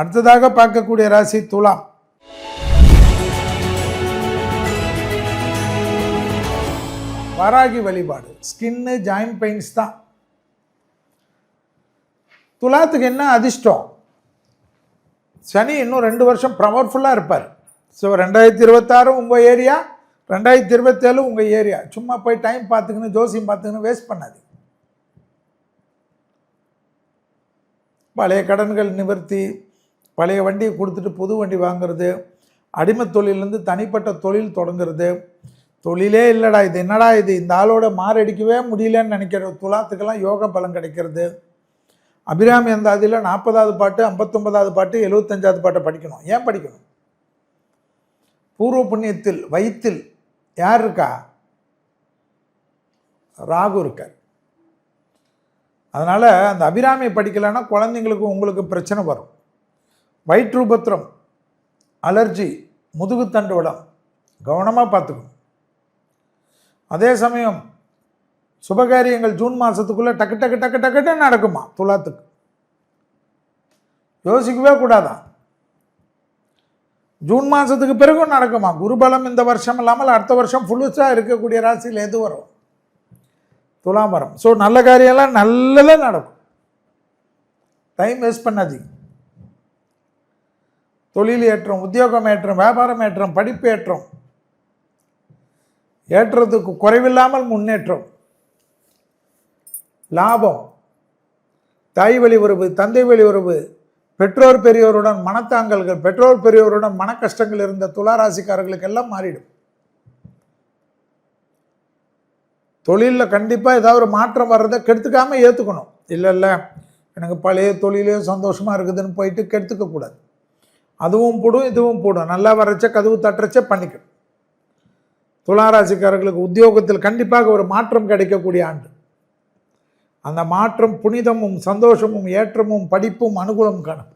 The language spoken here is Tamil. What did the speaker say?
அடுத்ததாக பார்க்கக்கூடிய ராசி துலாம். வாராகி வழிபாடு. ஸ்கின்னு ஜாயிண்ட் பெயின்ஸ் தான். துலாத்துக்கு என்ன அதிர்ஷ்டம்? சனி இன்னும் ரெண்டு வருஷம் பவர்ஃபுல்லாக இருப்பார். ஸோ ரெண்டாயிரத்தி இருபத்தாறு உங்கள் ஏரியா ரெண்டாயிரத்தி இருபத்தேழு உங்கள் ஏரியா. சும்மா போய் டைம் பார்த்துக்கின்னு ஜோசியம் பார்த்துக்கின்னு வேஸ்ட் பண்ணாது பழைய கடன்கள் நிவர்த்தி பழைய வண்டியை கொடுத்துட்டு புது வண்டி வாங்குறது அடிமை தொழிலேருந்து தனிப்பட்ட தொழில் தொடங்குறது. தொழிலே இல்லைடா இது என்னடா இது? இந்த ஆளோட மாரடிக்கவே முடியலன்னு நினைக்கிற துலாத்துக்கெல்லாம் யோக பலன் கிடைக்கிறது. அபிராமி அந்த அதில் நாற்பதாவது பாட்டு ஐம்பத்தொம்பதாவது பாட்டு எழுபத்தஞ்சாவது பாட்டை படிக்கணும். ஏன் படிக்கணும்? பூர்வ புண்ணியத்தில் வயிற்றில் யார் இருக்கா? ராகு இருக்கார். அதனால் அந்த அபிராமியை படிக்கலைன்னா குழந்தைங்களுக்கு உங்களுக்கு பிரச்சனை வரும். வயிற்றுபத்திரம் அலர்ஜி முதுகுத்தண்டு விடம் கவனமாக பார்த்துக்கணும். அதே சமயம் சுபகாரியங்கள் ஜூன் மாதத்துக்குள்ளே டக்கு டக்கு டக்கு டக்குன்னு நடக்குமா? துலாத்துக்கு. யோசிக்கவே கூடாதான் ஜூன் மாதத்துக்கு பிறகும் நடக்குமா? குருபலம் இந்த வருஷம் இல்லாமல் அடுத்த வருஷம் ஃபுல்லுஸாக இருக்கக்கூடிய ராசியில் எது வரும்? துலாம் வரும். ஸோ நல்ல காரியம்லாம் நல்லதாக நடக்கும். டைம் வேஸ்ட் பண்ணாதீங்க. தொழில் ஏற்றம் உத்தியோகம் ஏற்றம் வியாபாரம் ஏற்றம் படிப்பு ஏற்றம் ஏற்றத்துக்கு குறைவில்லாமல் முன்னேற்றம். லாபம். தாய் வழி உறவு தந்தை வழி உறவு. பெற்றோர் பெரியோருடன் மனத்தாங்கல்கள் பெற்றோர் பெரியோருடன் மன கஷ்டங்கள் இருந்த துளாராசிக்காரர்களுக்கு எல்லாம் மாறிடும். தொழிலில் கண்டிப்பாக ஏதாவது ஒரு மாற்றம் வர்றதை கெடுத்துக்காமல் ஏற்றுக்கணும் இல்லை இல்லை எனக்கு பழைய தொழிலே சந்தோஷமாக இருக்குதுன்னு போயிட்டு கெடுத்துக்க கூடாது. அதுவும் போடும் இதுவும் போடும். நல்லா வரைச்ச கதவு தட்டுறச்ச பண்ணிக்கணும். துளாராசிக்காரர்களுக்கு உத்தியோகத்தில் கண்டிப்பாக ஒரு மாற்றம் கிடைக்கக்கூடிய ஆண்டு. அந்த மாற்றம் புனிதமும் சந்தோஷமும் ஏற்றமும் படிப்பும் அனுகூலம் காணும்.